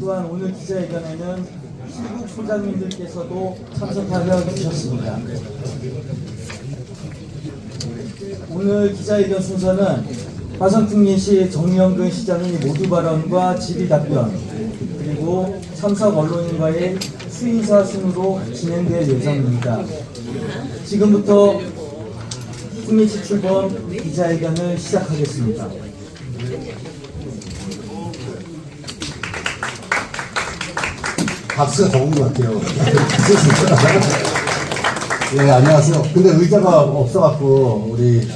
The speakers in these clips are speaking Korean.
또한 오늘 기자회견에는 시국 소장님들께서도 참석하여 주셨습니다. 오늘 기자회견 순서는 화성특례시 정영근 시장의 모두 발언과 질의 답변 그리고 참석 언론인과의 수인사 순으로 진행될 예정입니다. 지금부터 특례시 출범 기자회견을 시작하겠습니다. 박수가 적은 것 같아요. 예, 안녕하세요. 근데 의자가 없어갖고, 우리,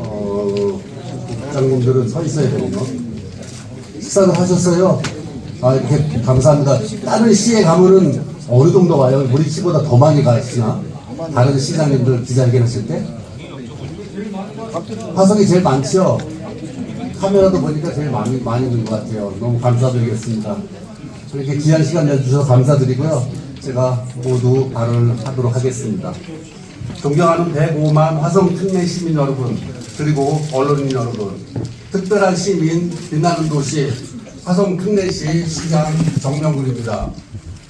어, 국장님들은 서 있어야 되네요. 식사는 하셨어요? 아, 이렇게 감사합니다. 다른 시에 가면은 어느 정도 와요? 우리 시보다 더 많이 가시나? 다른 시장님들 기자회견 했을 때? 화성이 제일 많죠? 카메라도 보니까 제일 많이, 많이 있는 것 같아요. 너무 감사드리겠습니다. 이렇게 귀한 시간 내주셔서 감사드리고요. 제가 모두 발언을 하도록 하겠습니다. 존경하는 105만 화성 특례 시민 여러분, 그리고 언론인 여러분, 특별한 시민 빛나는 도시 화성 특례시 시장 정명근입니다.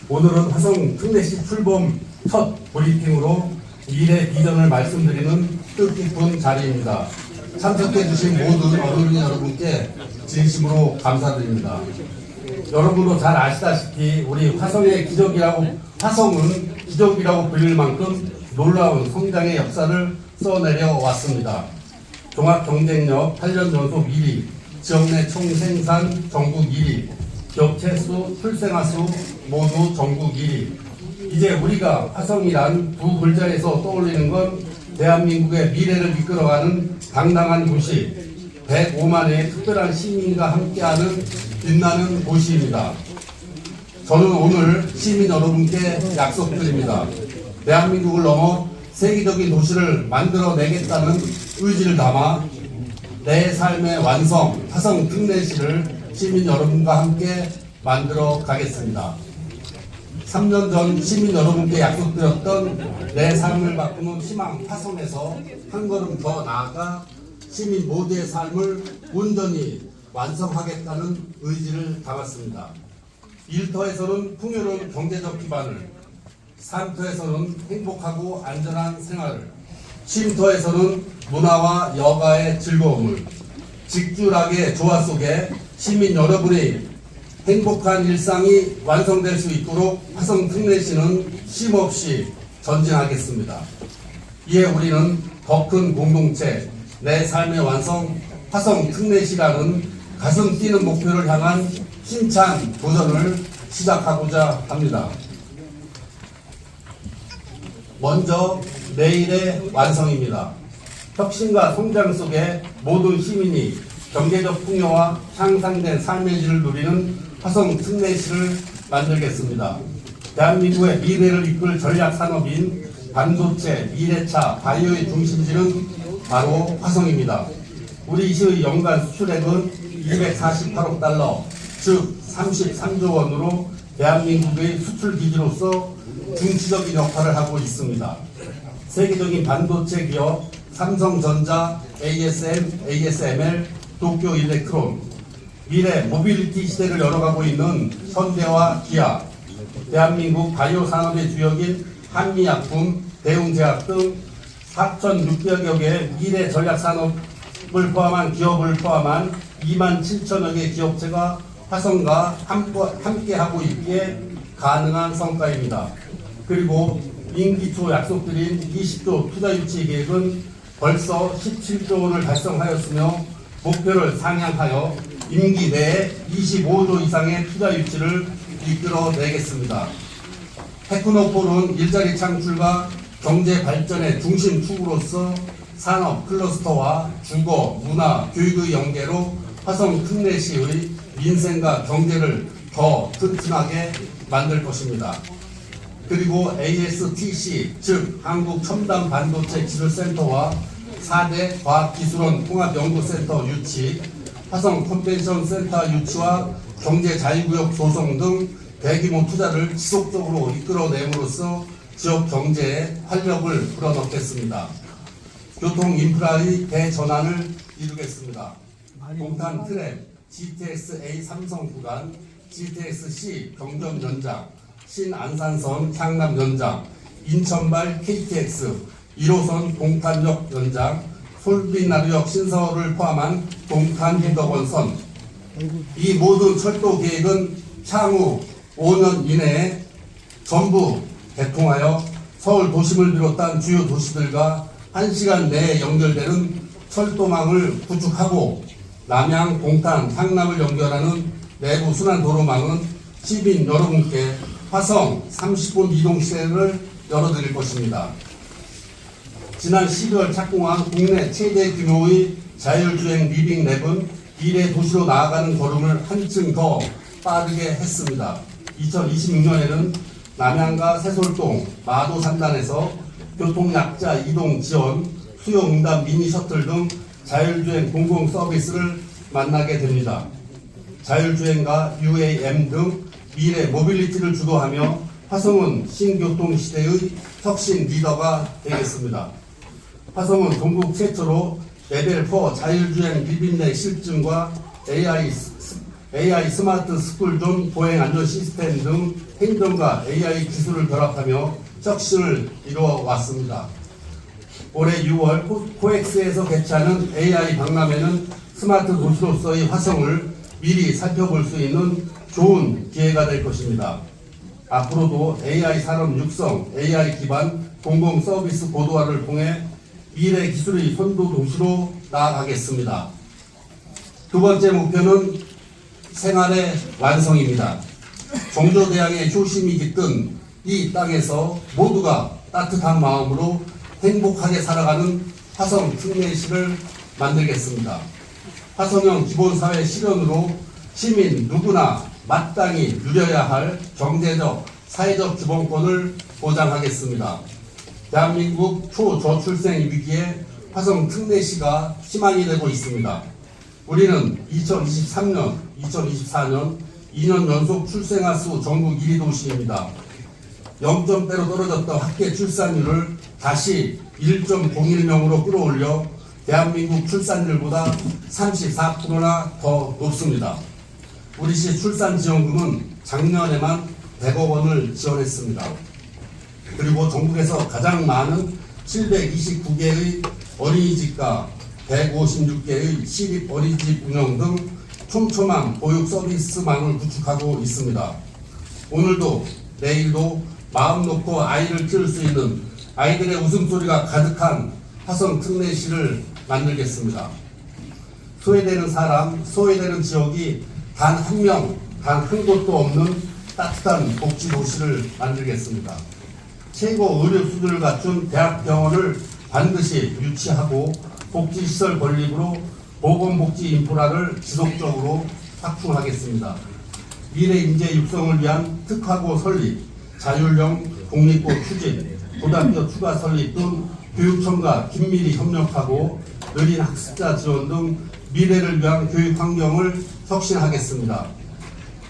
오늘은 화성 특례시 출범 첫 브리핑으로 미래 비전을 말씀드리는 뜻깊은 자리입니다. 참석해 주신 모든 언론인 여러분께 진심으로 감사드립니다. 여러분도 잘 아시다시피 우리 화성의 기적이라고 화성은 기적이라고 불릴 만큼 놀라운 성장의 역사를 써내려 왔습니다. 종합 경쟁력 8년 연속 1위, 지역 내 총생산 전국 1위, 격체 수, 출생아 수 모두 전국 1위. 이제 우리가 화성이란 두 글자에서 떠올리는 건 대한민국의 미래를 이끌어가는 당당한 도시, 105만의 특별한 시민과 함께하는 빛나는 도시입니다. 저는 오늘 시민 여러분께 약속드립니다. 대한민국을 넘어 세계적인 도시를 만들어내겠다는 의지를 담아 내 삶의 완성, 화성 특례시를 시민 여러분과 함께 만들어 가겠습니다. 3년 전 시민 여러분께 약속드렸던 내 삶을 바꾸는 희망 화성에서 한 걸음 더 나아가 시민 모두의 삶을 온전히 완성하겠다는 의지를 담았습니다. 일터에서는 풍요로운 경제적 기반을, 산터에서는 행복하고 안전한 생활을, 쉼터에서는 문화와 여가의 즐거움을, 직주락의 조화 속에 시민 여러분의 행복한 일상이 완성될 수 있도록 화성 특례시는 쉼없이 전진하겠습니다. 이에 우리는 더 큰 공동체, 내 삶의 완성, 화성 특례시라는 가슴 뛰는 목표를 향한 힘찬 도전을 시작하고자 합니다. 먼저 내일의 완성입니다. 혁신과 성장 속에 모든 시민이 경제적 풍요와 향상된 삶의 질을 누리는 화성 특례시를 만들겠습니다. 대한민국의 미래를 이끌 전략 산업인 반도체, 미래차, 바이오의 중심지는 바로 화성입니다. 우리 시의 연간 수출액은 248억 달러, 즉 33조 원으로 대한민국의 수출 기지로서 중추적인 역할을 하고 있습니다. 세계적인 반도체 기업 삼성전자, ASM, ASML, 도쿄 일렉트론, 미래 모빌리티 시대를 열어가고 있는 현대와 기아, 대한민국 바이오 산업의 주역인 한미약품, 대웅제약 등 4,600여 개의 미래 전략 산업을 포함한 기업을 포함한 2만 7천여 개 기업체가 화성과 함께 하고 있기에 가능한 성과입니다. 그리고 임기 초 약속드린 20조 투자 유치 계획은 벌써 17조 원을 달성하였으며 목표를 상향하여 임기 내에 25조 이상의 투자 유치를 이끌어내겠습니다. 테크노폴은 일자리 창출과 경제 발전의 중심 축으로서 산업 클러스터와 주거, 문화, 교육의 연계로 화성 특례시의 민생과 경제를 더 튼튼하게 만들 것입니다. 그리고 ASTC, 즉 한국 첨단 반도체 기술센터와 4대 과학기술원 통합연구센터 유치, 화성 컨벤션 센터 유치와 경제 자유구역 조성 등 대규모 투자를 지속적으로 이끌어냄으로써 지역 경제에 활력을 불어넣겠습니다. 교통 인프라의 대전환을 이루겠습니다. 동탄 트램, GTX A 삼성 구간, GTX-C 경점 연장, 신안산선 향남 연장, 인천발 KTX 1호선 동탄역 연장, 솔비나루역 신서를 포함한 동탄 유덕원선 이 모든 철도 계획은 향후 5년 이내에 전부 개통하여 서울 도심을 비롯한 주요 도시들과 1시간 내에 연결되는 철도망을 구축하고 남양, 동탄, 향남을 연결하는 내부 순환 도로망은 시민 여러분께 화성 30분 이동 시대를 열어드릴 것입니다. 지난 12월 착공한 국내 최대 규모의 자율주행 리빙 랩은 미래 도시로 나아가는 걸음을 한층 더 빠르게 했습니다. 2026년에는 남양과 새솔동, 마도 산단에서 교통약자 이동 지원, 수요응답 미니 셔틀 등 자율주행 공공 서비스를 만나게 됩니다. 자율주행과 UAM 등 미래 모빌리티를 주도하며 화성은 신교통 시대의 혁신 리더가 되겠습니다. 화성은 전국 최초로 레벨 4 자율주행 비빈내 실증과 AI, 스- AI 스마트 스쿨존 보행 안전 시스템 등 행정과 AI 기술을 결합하며 혁신을 이루어 왔습니다. 올해 6월 코- 코엑스에서 개최하는 AI 박람회는 스마트 도시로서의 화성을 미리 살펴볼 수 있는 좋은 기회가 될 것입니다. 앞으로도 AI 산업 육성, AI 기반 공공 서비스 고도화를 통해 미래 기술의 선도 도시로 나아가겠습니다. 두 번째 목표는 생활의 완성입니다. 정조대왕의 효심이 깃든 이 땅에서 모두가 따뜻한 마음으로 행복하게 살아가는 화성 특례시를 만들겠습니다. 화성형 기본사회 실현으로 시민 누구나 마땅히 누려야 할 경제적, 사회적 기본권을 보장하겠습니다. 대한민국 초저출생 위기에 화성 특례시가 희망이 되고 있습니다. 우리는 2023년, 2024년 2년 연속 출생아 수 전국 1위 도시입니다. 0점대로 떨어졌던 학계 출산율을 다시 1.01명으로 끌어올려 대한민국 출산율보다 34%나 더 높습니다. 우리 시 출산지원금은 작년에만 100억 원을 지원했습니다. 그리고 전국에서 가장 많은 729개의 어린이집과 156개의 시립 어린이집 운영 등 촘촘한 보육 서비스망을 구축하고 있습니다. 오늘도 내일도 마음 놓고 아이를 키울 수 있는 아이들의 웃음소리가 가득한 화성 특례시를 만들겠습니다. 소외되는 사람, 소외되는 지역이 단 한 명, 단 한 곳도 없는 따뜻한 복지 도시를 만들겠습니다. 최고 의료 수준을 갖춘 대학병원을 반드시 유치하고 복지시설 건립으로 보건복지 인프라를 지속적으로 확충하겠습니다. 미래 인재 육성을 위한 특화고 설립, 자율형 공립고 추진, 고등학교 추가 설립 등 교육청과 긴밀히 협력하고 느린 학습자 지원 등 미래를 위한 교육 환경을 혁신하겠습니다.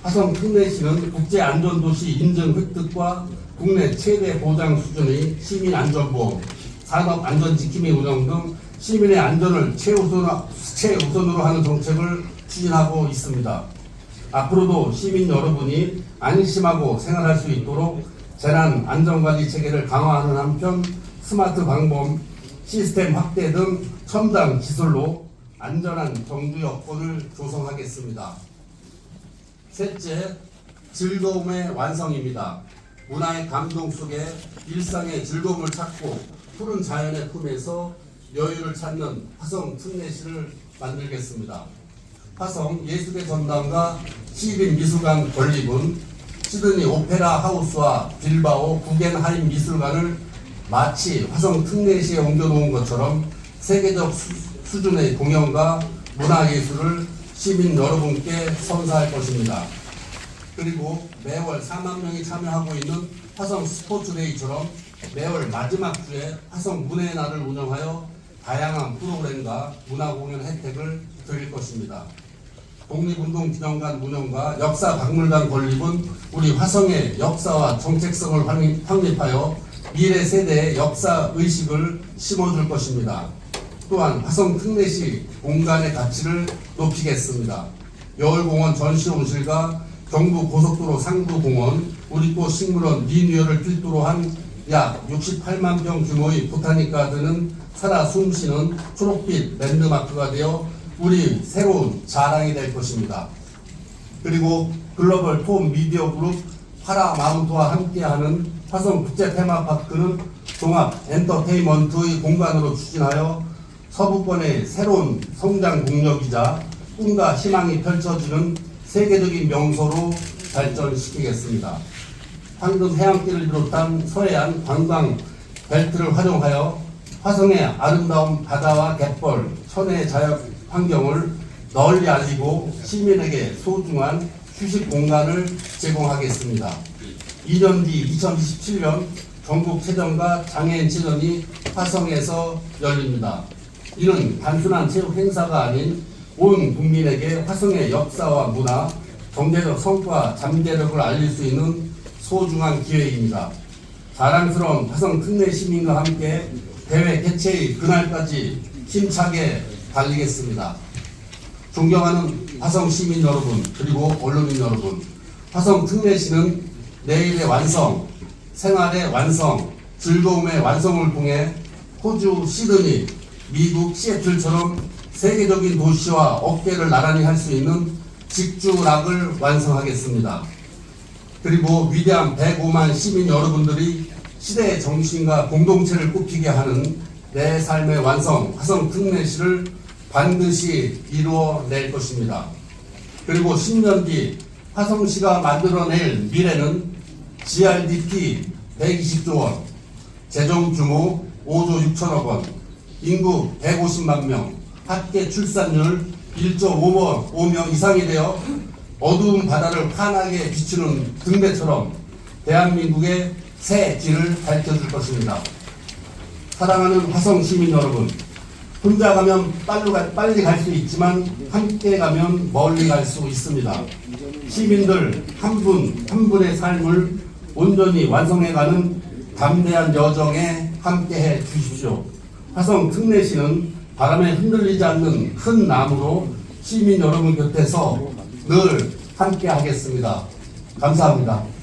화성 특례시는 국제안전도시 인증 획득과 국내 최대 보장 수준의 시민안전보험, 산업안전지킴이 운영 등 시민의 안전을 최우선, 최우선으로 하는 정책을 추진하고 있습니다. 앞으로도 시민 여러분이 안심하고 생활할 수 있도록 재난 안전관리 체계를 강화하는 한편 스마트 방범 시스템 확대 등 첨단 기술로 안전한 정부 여건을 조성하겠습니다. 셋째, 즐거움의 완성입니다. 문화의 감동 속에 일상의 즐거움을 찾고 푸른 자연의 품에서 여유를 찾는 화성 특례시를 만들겠습니다. 화성 예술의 전당과 시립 미술관 건립은 시드니 오페라 하우스와 빌바오 구겐하임 미술관을 마치 화성 특례시에 옮겨놓은 것처럼 세계적 수, 준의 공연과 문화예술을 시민 여러분께 선사할 것입니다. 그리고 매월 4만 명이 참여하고 있는 화성 스포츠데이처럼 매월 마지막 주에 화성 문화의 날을 운영하여 다양한 프로그램과 문화공연 혜택을 드릴 것입니다. 독립운동기념관 운영과 역사박물관 건립은 우리 화성의 역사와 정책성을 확립- 확립하여 미래 세대의 역사 의식을 심어줄 것입니다. 또한 화성 특례시 공간의 가치를 높이겠습니다. 여울공원 전시용실과 경부 고속도로 상부공원, 우리꽃 식물원 리뉴얼을 필두로 한 약 68만 평 규모의 보타닉 가든은 살아 숨쉬는 초록빛 랜드마크가 되어 우리 새로운 자랑이 될 것입니다. 그리고 글로벌 톰 미디어 그룹 파라마운트와 함께하는 화성 국제 테마파크는 종합 엔터테인먼트의 공간으로 추진하여 서부권의 새로운 성장 동력이자 꿈과 희망이 펼쳐지는 세계적인 명소로 발전시키겠습니다. 황금 해안길을 비롯한 서해안 관광 벨트를 활용하여 화성의 아름다운 바다와 갯벌, 천혜의 자연 환경을 널리 알리고 시민에게 소중한 휴식 공간을 제공하겠습니다. 2년 뒤 2027년 전국 체전과 장애인 체전이 화성에서 열립니다. 이는 단순한 체육 행사가 아닌 온 국민에게 화성의 역사와 문화, 경제적 성과, 잠재력을 알릴 수 있는 소중한 기회입니다. 자랑스러운 화성 특례 시민과 함께 대회 개최의 그날까지 힘차게 달리겠습니다. 존경하는 화성 시민 여러분 그리고 언론인 여러분 화성 특례시는 내일의 완성, 생활의 완성, 즐거움의 완성을 통해 호주 시드니, 미국 시애틀처럼 세계적인 도시와 어깨를 나란히 할 수 있는 직주락을 완성하겠습니다. 그리고 위대한 105만 시민 여러분들이 시대의 정신과 공동체를 꽃피게 하는 내 삶의 완성, 화성 특례시를 반드시 이루어낼 것입니다. 그리고 10년 뒤 화성시가 만들어낼 미래는 GRDP 120조 원, 재정 규모 5조 6천억 원, 인구 150만 명, 합계 출산율 1.5명 이상이 되어 어두운 바다를 환하게 비추는 등대처럼 대한민국의 새 길을 밝혀줄 것입니다. 사랑하는 화성 시민 여러분, 혼자 가면 빨리, 갈 수 있지만 함께 가면 멀리 갈 수 있습니다. 시민들 한 분 한 분의 삶을 온전히 완성해가는 담대한 여정에 함께해 주십시오. 화성 특례시는 바람에 흔들리지 않는 큰 나무로 시민 여러분 곁에서 늘 함께 하겠습니다. 감사합니다.